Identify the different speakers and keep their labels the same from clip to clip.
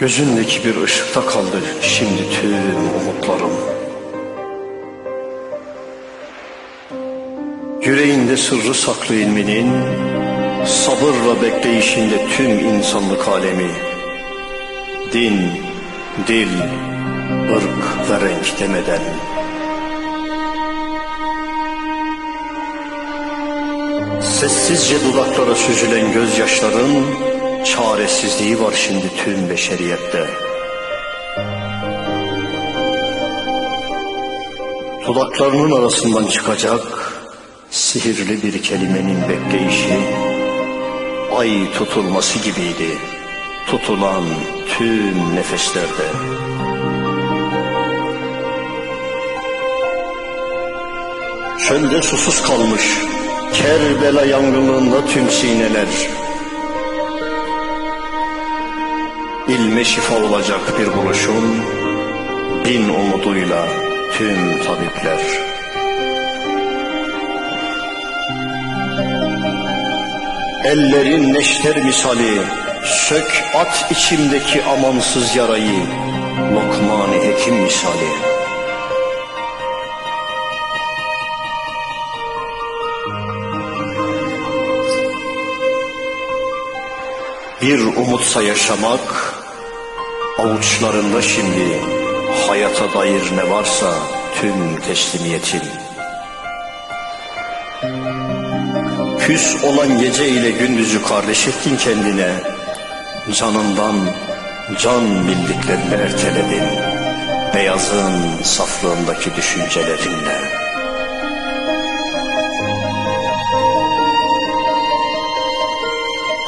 Speaker 1: Gözündeki bir ışıkta kaldı şimdi tüm umutlarım. Yüreğinde sırrı saklı ilminin, sabırla bekleyişinde tüm insanlık alemi. Din, dil, ırk ve renk demeden. Sessizce dudaklara süzülen gözyaşların çaresizliği var şimdi tüm beşeriyette. Dudaklarının arasından çıkacak sihirli bir kelimenin bekleyişi ay tutulması gibiydi. Tutulan tüm nefeslerde. Çölde susuz kalmış Kerbela yangınında tüm sineler İlme şifa olacak bir buluşum Bin umuduyla tüm tabipler. Ellerin neşter misali Sök at içimdeki amansız yarayı Lokman-ı Hekim misali. Bir umutsa yaşamak, avuçlarında şimdi hayata dair ne varsa tüm teslimiyetin. Küs olan gece ile gündüzü kardeş kendine, canından can bildiklerini erteledin, beyazın saflığındaki düşüncelerinle.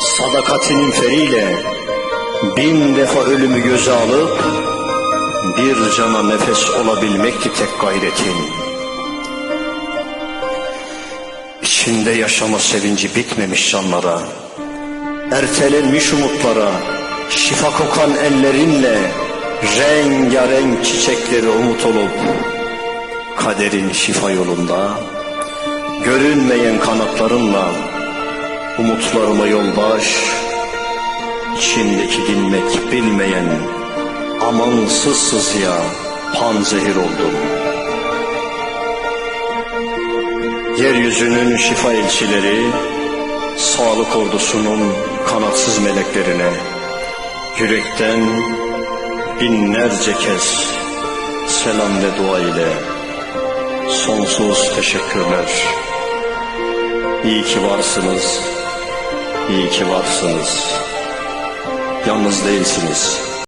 Speaker 1: Sadakatinin feriyle bin defa ölümü göze alıp bir cana nefes olabilmekti tek gayretin. İçinde yaşama sevinci bitmemiş canlara, ertelenmiş umutlara, şifa kokan ellerinle rengarenk çiçekleri umut olup kaderin şifa yolunda görünmeyen kanatlarınla Umutlarıma yoldaş, içindeki dinmek bilmeyen amansız sızıya panzehir oldum. Yeryüzünün şifa elçileri, sağlık ordusunun kanatsız meleklerine, yürekten binlerce kez selam ve dua ile sonsuz teşekkürler. İyi ki varsınız. İyi ki varsınız. Yalnız değilsiniz.